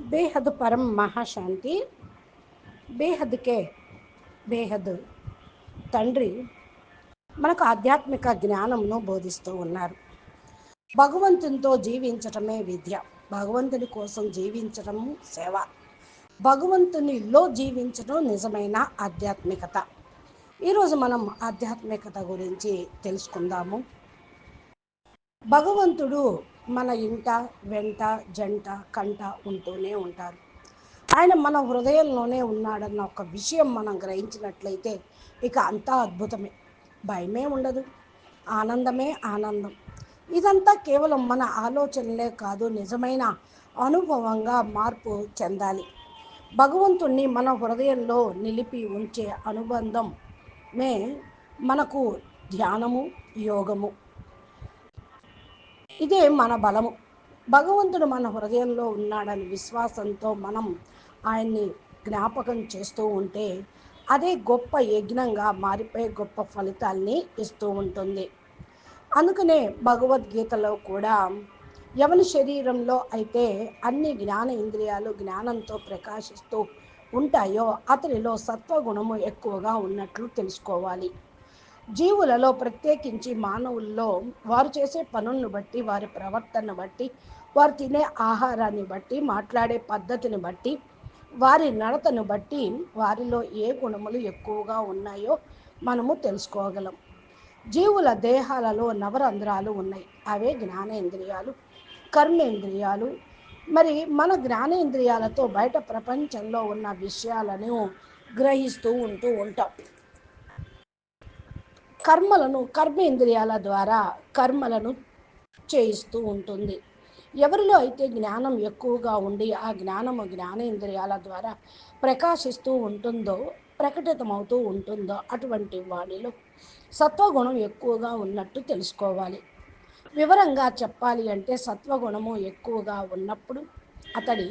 బేహద్ పరం మహాశాంతి. బేహద్కే బేహద్ తండ్రి మనకు ఆధ్యాత్మిక జ్ఞానంను బోధిస్తూ ఉన్నారు. భగవంతునితో జీవించటమే విద్య. భగవంతుని కోసం జీవించడం సేవ. భగవంతునిలో జీవించడం నిజమైన ఆధ్యాత్మికత. ఈరోజు మనం ఆధ్యాత్మికత గురించి తెలుసుకుందాము. భగవంతుడు మన ఇంట వెంట జంట కంట ఉంటూనే ఉంటారు. ఆయన మన హృదయంలోనే ఉన్నాడన్న ఒక విషయం మనం గ్రహించినట్లయితే ఇక అంతా అద్భుతమే. భయమే ఉండదు. ఆనందమే ఆనందం. ఇదంతా కేవలం మన ఆలోచనలే కాదు నిజమైన అనుభవంగా మార్పు చెందాలి. భగవంతుణ్ణి మన హృదయంలో నిలిపి ఉంచే అనుబంధమే మనకు ధ్యానము యోగము ఇదే మన బలము. భగవంతుడు మన హృదయంలో ఉన్నాడని విశ్వాసంతో మనం ఆయన్ని జ్ఞాపకం చేస్తూ ఉంటే అదే గొప్ప యజ్ఞంగా మారిపోయే గొప్ప ఫలితాల్ని ఇస్తూ ఉంటుంది. అందుకనే భగవద్గీతలో కూడా ఎవరి శరీరంలో అయితే అన్ని జ్ఞాన ఇంద్రియాలు జ్ఞానంతో ప్రకాశిస్తూ ఉంటాయో అతనిలో సత్వగుణము ఎక్కువగా ఉన్నట్లు తెలుసుకోవాలి. జీవులలో ప్రత్యేకించి మానవుల్లో వారు చేసే పనులను బట్టి వారి ప్రవర్తనను బట్టి వారు తినే ఆహారాన్ని బట్టి మాట్లాడే పద్ధతిని బట్టి వారి నడతను బట్టి వారిలో ఏ గుణములు ఎక్కువగా ఉన్నాయో మనము తెలుసుకోగలం. జీవుల దేహాలలో నవరంధ్రాలు ఉన్నాయి. అవే జ్ఞానేంద్రియాలు కర్మేంద్రియాలు. మరి మన జ్ఞానేంద్రియాలతో బయట ప్రపంచంలో ఉన్న విషయాలను గ్రహిస్తూ ఉంటూ ఉంటాం. కర్మలను కర్మేంద్రియాల ద్వారా కర్మలను చేయిస్తూ ఉంటుంది. ఎవరిలో అయితే జ్ఞానం ఎక్కువగా ఉండి ఆ జ్ఞానము జ్ఞానేంద్రియాల ద్వారా ప్రకాశిస్తూ ఉంటుందో ప్రకటితమవుతూ ఉంటుందో అటువంటి వాడిలో సత్వగుణం ఎక్కువగా ఉన్నట్టు తెలుసుకోవాలి. వివరంగా చెప్పాలి అంటే సత్వగుణము ఎక్కువగా ఉన్నప్పుడు అతడి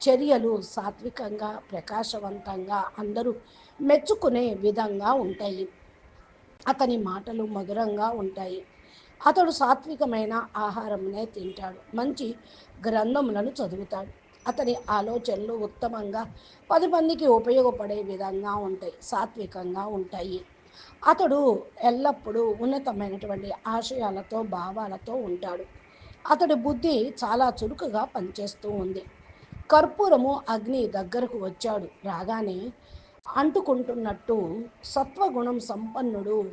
చర్యలు సాత్వికంగా ప్రకాశవంతంగా అందరూ మెచ్చుకునే విధంగా ఉంటాయి. అతని మాటలు మధురంగా ఉంటాయి. అతడు సాత్వికమైన ఆహారంనే తింటాడు. మంచి గ్రంథములను చదువుతాడు. అతని ఆలోచనలు ఉత్తమంగా పది మందికి ఉపయోగపడే విధంగా ఉంటాయి సాత్వికంగా ఉంటాయి. అతడు ఎల్లప్పుడూ ఉన్నతమైనటువంటి ఆశయాలతో భావాలతో ఉంటాడు. అతడి బుద్ధి చాలా చురుకుగా పనిచేస్తూ ఉంది. కర్పూరము అగ్ని దగ్గరకు వచ్చాడు. రాగానే అంటుకుంటున్నట్టు సత్వగుణం సంపన్నుడు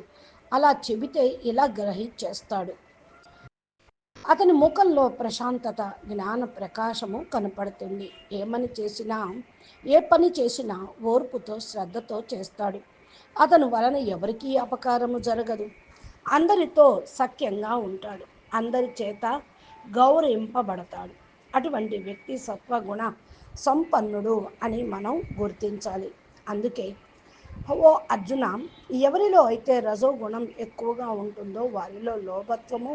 అలా చెబితే ఇలా గ్రహించేస్తాడు. అతని ముఖంలో ప్రశాంతత జ్ఞాన ప్రకాశము కనపడుతుంది. ఏమని చేసినా ఏ పని చేసినా ఓర్పుతో శ్రద్ధతో చేస్తాడు. అతను వలన ఎవరికీ అపకారము జరగదు. అందరితో సఖ్యంగా ఉంటాడు. అందరి చేత గౌరవింపబడతాడు. అటువంటి వ్యక్తి సత్వగుణ సంపన్నుడు అని మనం గుర్తించాలి. అందుకే ఓ అర్జున ఎవరిలో అయితే రజోగుణం ఎక్కువగా ఉంటుందో వారిలో లోభత్వము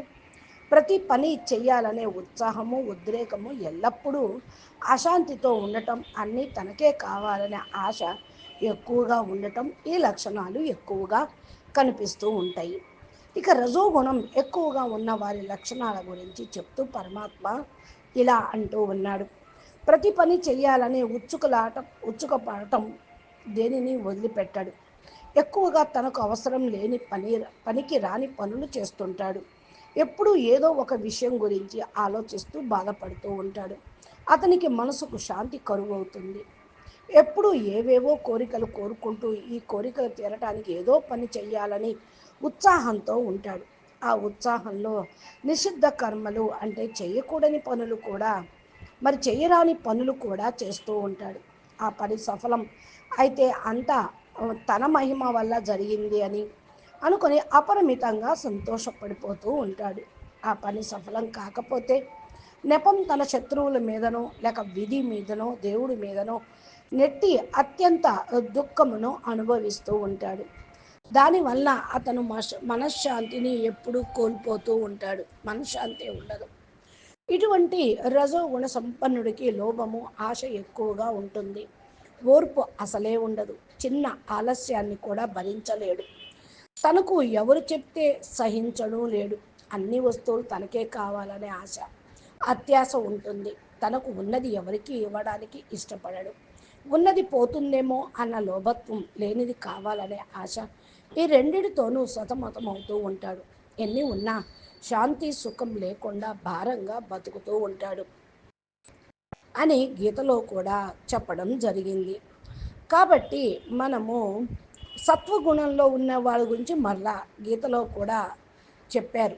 ప్రతి పని చేయాలనే ఉత్సాహము ఉద్రేకము ఎల్లప్పుడూ అశాంతితో ఉండటం అన్నీ తనకే కావాలనే ఆశ ఎక్కువగా ఉండటం ఈ లక్షణాలు ఎక్కువగా కనిపిస్తూ ఉంటాయి. ఇక రజోగుణం ఎక్కువగా ఉన్న వారి లక్షణాల గురించి చెప్తూ పరమాత్మ ఇలా అంటూ ఉన్నాడు. ప్రతి పని చేయాలనే ఉత్సుకలాట ఉత్సుకపడటం దేనిని వదిలిపెట్టాడు? ఎక్కువగా తనకు అవసరం లేని పని పనికి రాని పనులు చేస్తుంటాడు. ఎప్పుడూ ఏదో ఒక విషయం గురించి ఆలోచిస్తూ బాధపడుతూ ఉంటాడు. అతనికి మనసుకు శాంతి కరువు అవుతుంది ఎప్పుడు ఏవేవో కోరికలు కోరుకుంటూ ఈ కోరికలు తీరటానికి ఏదో పని చెయ్యాలని ఉత్సాహంతో ఉంటాడు. ఆ ఉత్సాహంలో నిషిద్ధ కర్మలు అంటే చేయకూడని పనులు కూడా మరి చేయరాని పనులు కూడా చేస్తూ ఉంటాడు. ఆ పని సఫలం అయితే అంతా తన మహిమ వల్ల జరిగింది అని అనుకొని అపరిమితంగా సంతోషపడిపోతూ ఉంటాడు. ఆ పని సఫలం కాకపోతే నెపం తన శత్రువుల మీదనో లేక విధి మీదనో దేవుడి మీదనో నెట్టి అత్యంత దుఃఖమును అనుభవిస్తూ ఉంటాడు. దానివల్ల అతను మనశ్శాంతిని ఎప్పుడూ కోల్పోతూ ఉంటాడు. మనశ్శాంతి ఉండదు. ఇటువంటి రజోగుణ సంపన్నుడికి లోభము ఆశ ఎక్కువగా ఉంటుంది. ఓర్పు అసలే ఉండదు. చిన్న ఆలస్యాన్ని కూడా భరించలేడు. తనకు ఎవరు చెప్తే సహించడం లేడు. అన్ని వస్తువులు తనకే కావాలనే ఆశ అత్యాశ ఉంటుంది. తనకు ఉన్నది ఎవరికి ఇవ్వడానికి ఇష్టపడడు. ఉన్నది పోతుందేమో అన్న లోభత్వం లేనిది కావాలనే ఆశ ఈ రెండిటితోనూ సతమతమవుతూ ఉంటాడు. ఎన్ని ఉన్నా శాంతి సుఖం లేకుండా భారంగా బతుకుతూ ఉంటాడు. అని గీతలో కూడా చెప్పడం జరిగింది. కాబట్టి మనము సత్వగుణంలో ఉన్న వాళ్ళ గురించి మరలా గీతలో కూడా చెప్పారు.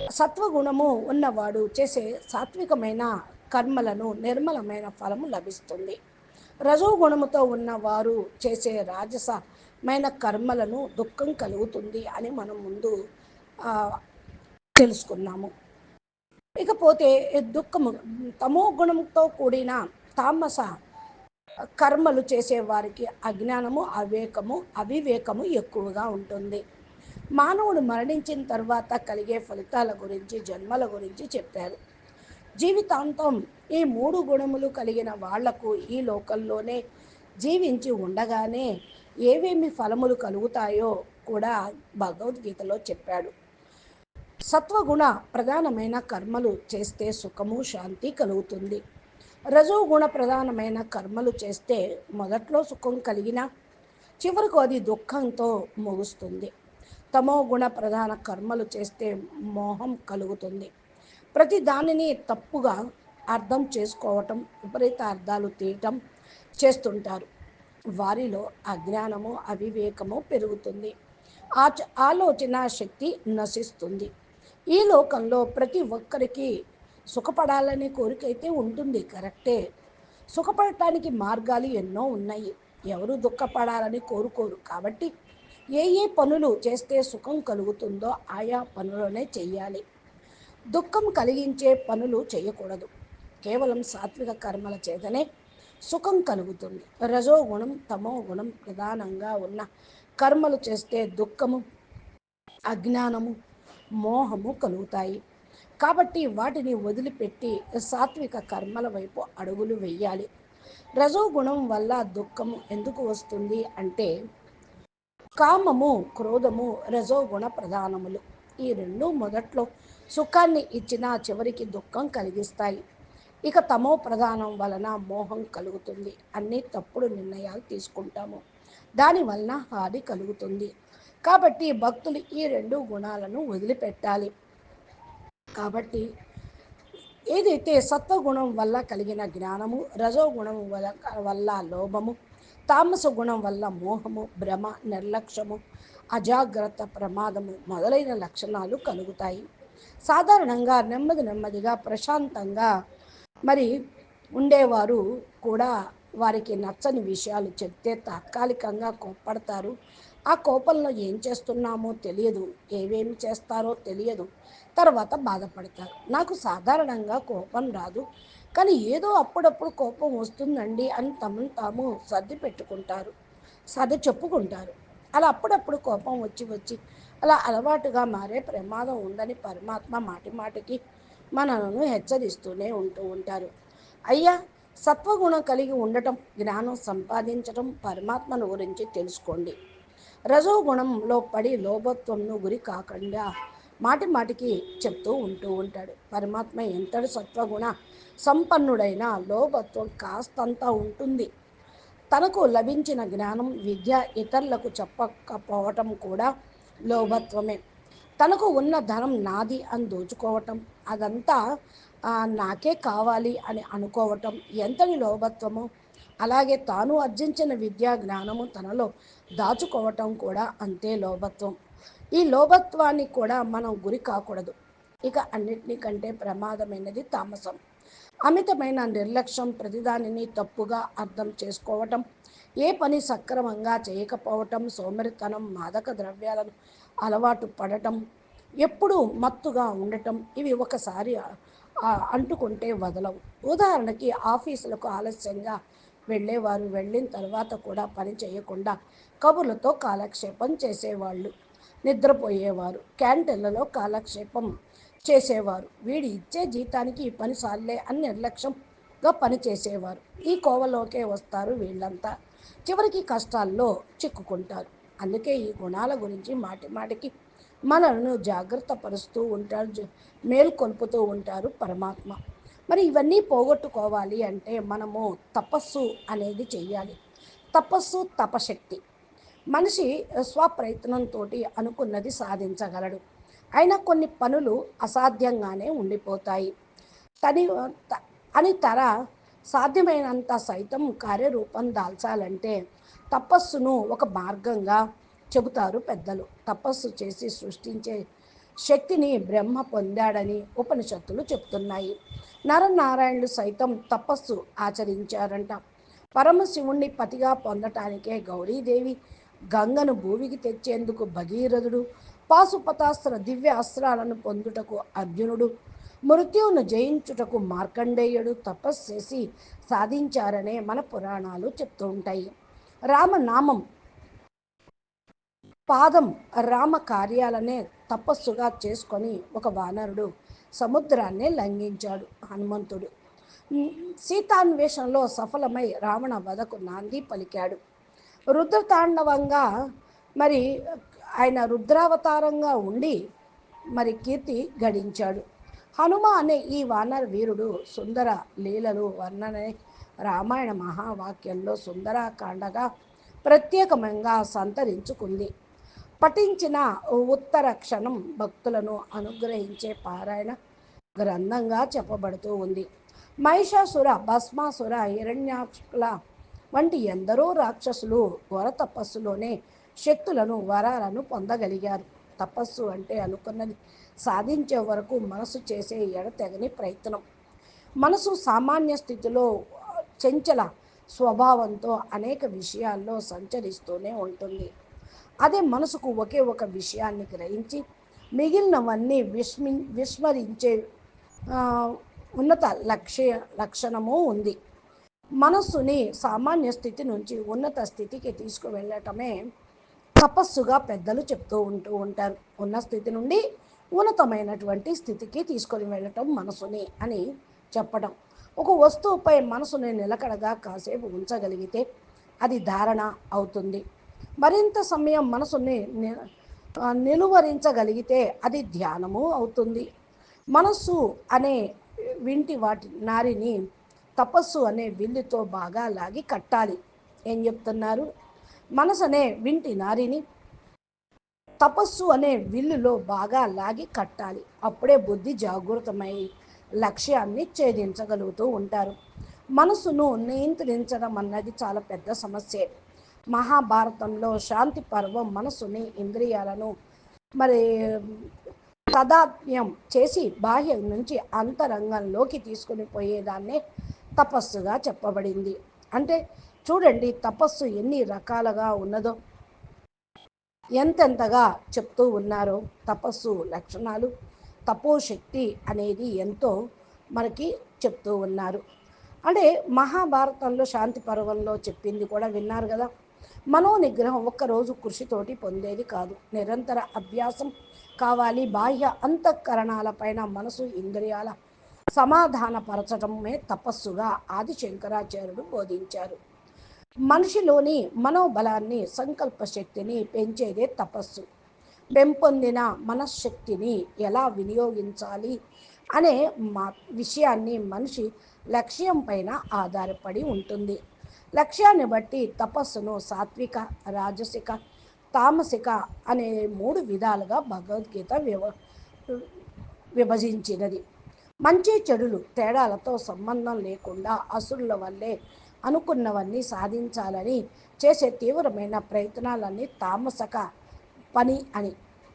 సత్వగుణము ఉన్నవాడు చేసే సాత్వికమైన కర్మలను నిర్మలమైన ఫలము లభిస్తుంది. రజోగుణముతో ఉన్నవారు చేసే రాజసమైన కర్మలను దుఃఖం కలుగుతుంది అని మనం ముందు తెలుసుకున్నాము. ఇకపోతే దుఃఖము తమో గుణంతో కూడిన తామస కర్మలు చేసేవారికి అజ్ఞానము అవేకము అవివేకము ఎక్కువగా ఉంటుంది. మానవుడు మరణించిన తర్వాత కలిగే ఫలితాల గురించి జన్మల గురించి చెప్పారు. జీవితాంతం ఈ మూడు గుణములు కలిగిన వాళ్ళకు ఈ లోకంలోనే జీవించి ఉండగానే ఏవేమి ఫలములు కలుగుతాయో కూడా భగవద్గీతలో చెప్పాడు. సత్వగుణ ప్రధానమైన కర్మలు చేస్తే సుఖము శాంతి కలుగుతుంది. రజోగుణ ప్రధానమైన కర్మలు చేస్తే మొదట్లో సుఖం కలిగిన చివరకు అది దుఃఖంతో ముగుస్తుంది. తమో గుణ ప్రధాన కర్మలు చేస్తే మోహం కలుగుతుంది. ప్రతి దానిని తప్పుగా అర్థం చేసుకోవటం విపరీత అర్థాలు తీయటం చేస్తుంటారు. వారిలో అజ్ఞానము అవివేకము పెరుగుతుంది. ఆచ ఆలోచన శక్తి నశిస్తుంది. ఈ లోకంలో ప్రతి ఒక్కరికి సుఖపడాలనే కోరిక అయితే ఉంటుంది కరెక్టే. సుఖపడటానికి మార్గాలు ఎన్నో ఉన్నాయి. ఎవరు దుఃఖపడాలని కోరుకోరు. కాబట్టి ఏ ఏ పనులు చేస్తే సుఖం కలుగుతుందో ఆయా పనులనే చెయ్యాలి. దుఃఖం కలిగించే పనులు చేయకూడదు. కేవలం సాత్విక కర్మల చేతనే సుఖం కలుగుతుంది. రజోగుణం తమో గుణం ప్రధానంగా ఉన్న కర్మలు చేస్తే దుఃఖము అజ్ఞానము మోహము కలుగుతాయి. కాబట్టి వాటిని వదిలిపెట్టి సాత్విక కర్మల వైపు అడుగులు వేయాలి. రజోగుణం వల్ల దుఃఖము ఎందుకు వస్తుంది అంటే కామము క్రోధము రజోగుణ ప్రధానములు. ఈ రెండు మొదట్లో సుఖాన్ని ఇచ్చిన చివరికి దుఃఖం కలిగిస్తాయి. ఇక తమో ప్రధానం వలన మోహం కలుగుతుంది. అన్ని తప్పుడు నిర్ణయాలు తీసుకుంటాము. దానివలన హాని కలుగుతుంది. కాబట్టి భక్తులు ఈ రెండు గుణాలను వదిలిపెట్టాలి. కాబట్టి ఏదైతే సత్వగుణం వల్ల కలిగిన జ్ఞానము రజోగుణం వల్ల వల్ల లోభము తామస గుణం వల్ల మోహము భ్రమ నిర్లక్ష్యము అజాగ్రత్త ప్రమాదము మొదలైన లక్షణాలు కలుగుతాయి. సాధారణంగా నెమ్మది నెమ్మదిగా ప్రశాంతంగా మరి ఉండేవారు కూడా వారికి నచ్చని విషయాలు చెప్తే తాత్కాలికంగా కోప్పడతారు. ఆ కోపంలో ఏం చేస్తున్నామో తెలియదు ఏమేమి చేస్తారో తెలియదు. తర్వాత బాధపడతారు. నాకు సాధారణంగా కోపం రాదు. కానీ ఏదో అప్పుడప్పుడు కోపం వస్తుందండి అని తమను తాము సర్ది పెట్టుకుంటారు సర్ది చెప్పుకుంటారు. అలా అప్పుడప్పుడు కోపం వచ్చి వచ్చి అలా అలవాటుగా మారే ప్రమాదం ఉందని పరమాత్మ మాటి మాటికి మనలను హెచ్చరిస్తూనే ఉంటూ ఉంటారు. అయ్యా సత్వగుణం కలిగి ఉండటం జ్ఞానం సంపాదించటం పరమాత్మను గురించి తెలుసుకోండి. రజోగుణంలో పడి లోభత్వంను గురి కాకుండా మాటి మాటికి చెప్తూ ఉంటూ ఉంటాడు. పరమాత్మ ఎంతటి సత్వగుణ సంపన్నుడైన లోభత్వం కాస్తంత ఉంటుంది. తనకు లభించిన జ్ఞానం విద్య ఇతరులకు చెప్పకపోవటం కూడా లోభత్వమే. తనకు ఉన్న ధనం నాది అని దోచుకోవటం అదంతా నాకే కావాలి అని అనుకోవటం ఎంతటి లోభత్వమో అలాగే తాను అర్జించిన విద్యా జ్ఞానము తనలో దాచుకోవటం కూడా అంతే లోభత్వం. ఈ లోభత్వాన్ని కూడా మనం గురి కాకూడదు. ఇక అన్నిటికంటే ప్రమాదమైనది తామసం. అమితమైన నిర్లక్ష్యం ప్రతిదానిని తప్పుగా అర్థం చేసుకోవటం ఏ పని సక్రమంగా చేయకపోవటం సోమరితనం మాదక ద్రవ్యాలను అలవాటు పడటం ఎప్పుడూ మత్తుగా ఉండటం ఇవి ఒకసారి అంటుకుంటే వదలవు. ఉదాహరణకి ఆఫీసులకు ఆలస్యంగా వెళ్ళేవారు. వెళ్ళిన తర్వాత కూడా పని చేయకుండా కబుర్లతో కాలక్షేపం చేసేవాళ్ళు. నిద్రపోయేవారు. క్యాంటీన్లలో కాలక్షేపం చేసేవారు. వీడి ఇచ్చే జీతానికి ఈ పని సాల్లే అని నిర్లక్ష్యంగా పనిచేసేవారు ఈ కోవలోకే వస్తారు వీళ్ళంతా. చివరికి కష్టాల్లో చిక్కుకుంటారు. అందుకే ఈ గుణాల గురించి మాటి మాటికి మనలను జాగ్రత్త పరుస్తూ ఉంటారు. మేల్కొల్పుతూ ఉంటారు పరమాత్మ. మరి ఇవన్నీ పోగొట్టుకోవాలి అంటే మనము తపస్సు అనేది చేయాలి తపస్సు తపశక్తి. మనిషి స్వప్రయత్నంతో అనుకున్నది సాధించగలడు. అయినా కొన్ని పనులు అసాధ్యంగానే ఉండిపోతాయి. తని అని తర సాధ్యమైనంత సైతం కార్యరూపం దాల్చాలంటే తపస్సును ఒక మార్గంగా చెబుతారు పెద్దలు. తపస్సు చేసి సృష్టించే శక్తిని బ్రహ్మ పొందాడని ఉపనిషత్తులు చెప్తున్నాయి. నరనారాయణులు సైతం తపస్సు ఆచరించారంట. పరమశివుణ్ణి పతిగా పొందటానికే గౌరీదేవి గంగను భూమికి తెచ్చేందుకు భగీరథుడు పాశుపతాస్త్ర దివ్య అస్త్రాలను పొందుటకు అర్జునుడు మృత్యువును జయించుటకు మార్కండేయుడు తపస్సు చేసి సాధించారనే మన పురాణాలు చెప్తూ ఉంటాయి. రామనామం పాదం రామ కార్యాలనే తపస్సుగా చేసుకొని ఒక వానరుడు సముద్రాన్ని లంఘించాడు హనుమంతుడు. సీతాన్వేషణలో సఫలమై రావణ వధకు నాంది పలికాడు. రుద్రతాండవంగా మరి ఆయన రుద్రావతారంగా ఉండి మరి కీర్తి గడించాడు. హనుమ అనే ఈ వానర వీరుడు సుందర లీలలు వర్ణనే రామాయణ మహావాక్యంలో సుందరాకాండగా ప్రత్యేకంగా సంతరించుకుంది. పఠించిన ఉత్తర క్షణం భక్తులను అనుగ్రహించే పారాయణ గ్రంథంగా చెప్పబడుతూ ఉంది. మహిషాసుర భస్మాసుర హిరణ్యాక్షుల వంటి ఎందరో రాక్షసులు ఘోర తపస్సులోనే శక్తులను వరాలను పొందగలిగారు. తపస్సు అంటే అనుకున్నది సాధించే వరకు మనసు చేసే ఎడతెగని ప్రయత్నం. మనసు సామాన్య స్థితిలో చెంచల స్వభావంతో అనేక విషయాల్లో సంచరిస్తూనే ఉంటుంది. అదే మనసుకు ఒకే ఒక విషయాన్ని గ్రహించి మిగిలినవన్నీ విస్మి విస్మరించే ఉన్నత లక్ష్య లక్షణము ఉంది. మనస్సుని సామాన్య స్థితి నుంచి ఉన్నత స్థితికి తీసుకువెళ్ళటమే తపస్సుగా పెద్దలు చెప్తూ ఉంటూ ఉంటారు. ఉన్న స్థితి నుండి ఉన్నతమైనటువంటి స్థితికి తీసుకొని వెళ్ళటం మనసుని అని చెప్పడం ఒక వస్తువుపై మనసుని నిలకడగా కాసేపు ఉంచగలిగితే అది ధారణ అవుతుంది. మరింత సమయం మనసుని నిలువరించగలిగితే అది ధ్యానము అవుతుంది. మనస్సు అనే వింటి వాటి నారిని తపస్సు అనే విల్లుతో బాగా లాగి కట్టాలి. ఏం చెప్తున్నారు? మనసు అనే వింటి నారిని తపస్సు అనే విల్లులో బాగా లాగి కట్టాలి. అప్పుడే బుద్ధి జాగృతమై లక్ష్యాన్ని ఛేదించగలుగుతూ ఉంటారు. మనసును నియంత్రించడం అన్నది చాలా పెద్ద సమస్యే. మహాభారతంలో శాంతి పర్వం మనసుని ఇంద్రియాలను మరి తదాత్మ్యం చేసి బాహ్యం నుంచి అంతరంగంలోకి తీసుకుని పోయేదాన్నే తపస్సుగా చెప్పబడింది. అంటే చూడండి తపస్సు ఎన్ని రకాలుగా ఉన్నదో. ఎంతెంతగా చెప్తూ ఉన్నారో తపస్సు లక్షణాలు తపోశక్తి అనేది ఎంతో మనకి చెప్తూ ఉన్నారు. అంటే మహాభారతంలో శాంతి పర్వంలో చెప్పింది కూడా విన్నారు కదా. మనో నిగ్రహం ఒక్కరోజు కృషితోటి పొందేది కాదు. నిరంతర అభ్యాసం కావాలి. బాహ్య అంతఃకరణాలపైన మనసు ఇంద్రియాల సమాధానపరచడమే తపస్సుగా ఆది శంకరాచార్యుడు బోధించారు. మనిషిలోని మనోబలాన్ని సంకల్ప శక్తిని పెంచేదే తపస్సు. పెంపొందిన మనశ్శక్తిని ఎలా వినియోగించాలి అనే మా విషయాన్ని మనిషి లక్ష్యం పైన ఆధారపడి ఉంటుంది. లక్ష్యాన్ని బట్టి తపస్సును సాత్విక రాజసిక తామసిక అనే మూడు విధాలుగా భగవద్గీత వివ విభజించినది. మంచి చెడులు తేడాలతో సంబంధం లేకుండా అసురుల వల్లే అనుకున్నవన్నీ సాధించాలని చేసే తీవ్రమైన ప్రయత్నాలన్నీ తామసక పని అని.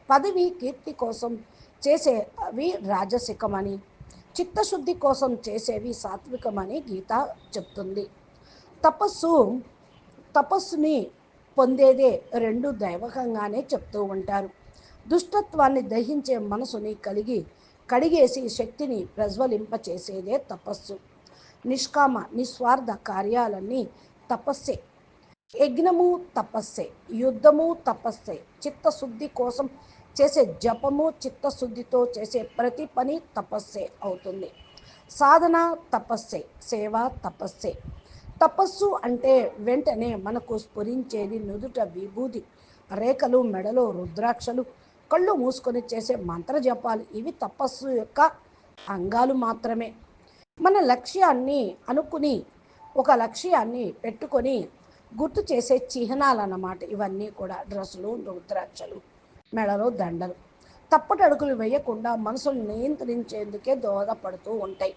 పదవి కీర్తి కోసం చేసేవి రాజసికమని చిత్తశుద్ధి కోసం చేసేవి సాత్వికమని గీత చెప్తుంది. తపస్సు తపస్సుని పొందేదే రెండు దైవకంగానే చెప్తూ ఉంటారు. దుష్టత్వాన్ని దహించే మనసుని కలిగి కడిగేసి శక్తిని ప్రజ్వలింపచేసేదే తపస్సు. నిష్కామ నిస్వార్థ కార్యాలన్నీ తపస్సే. యజ్ఞము తపస్సే యుద్ధము తపస్సే. చిత్తశుద్ధి కోసం చేసే జపము చిత్తశుద్ధితో చేసే ప్రతి పని తపస్సే అవుతుంది. సాధన తపస్సే సేవ తపస్సే. తపస్సు అంటే వెంటనే మనకు స్ఫురించేది నుదుట విభూది రేఖలు మెడలో రుద్రాక్షలు కళ్ళు మూసుకొని చేసే మంత్ర జపాలు. ఇవి తపస్సు యొక్క అంగాలు మాత్రమే. మన లక్ష్యాన్ని అనుకుని ఒక లక్ష్యాన్ని పెట్టుకొని గుర్తు చేసే చిహ్నాలు అన్నమాట ఇవన్నీ కూడా. డ్రెస్సులు రుద్రాక్షలు మెడలో దండలు. తప్పటడుగులు వేయకుండా మనసును నియంత్రించేందుకే దోహదపడుతూ ఉంటాయి.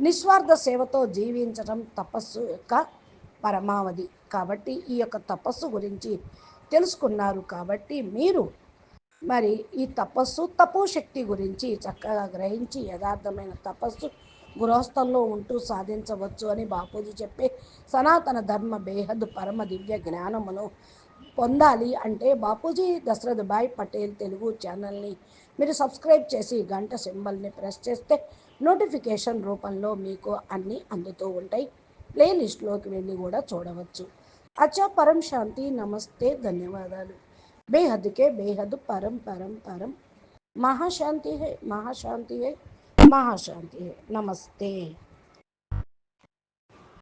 నిస్వార్థ సేవతో జీవించడం తపస్సు యొక్క పరమావధి. కాబట్టి ఈ యొక్క తపస్సు గురించి తెలుసుకున్నారు కాబట్టి మీరు మరి ఈ తపస్సు తపోశక్తి గురించి చక్కగా గ్రహించి యథార్థమైన తపస్సు గృహస్థంలో ఉంటూ సాధించవచ్చు అని బాపూజీ చెప్పే సనాతన ధర్మ బేహద్ పరమ దివ్య జ్ఞానమును పొందాలి అంటే బాపూజీ దశరథ్ భాయ్ పటేల్ తెలుగు ఛానల్ని మీరు సబ్స్క్రైబ్ చేసి గంట సింబల్ని ప్రెస్ చేస్తే నోటిఫికేషన్ రూపంలో మీకు అన్నీ అందుతూ ఉంటాయి. ప్లేలిస్ట్లోకి వెళ్ళి కూడా చూడవచ్చు. అచ్చా పరం శాంతి నమస్తే ధన్యవాదాలు. బేహద్కే బేహద్ పరం పరం పరం. మహాశాంతి హే మహాశాంతి హే మహాశాంతి హే నమస్తే.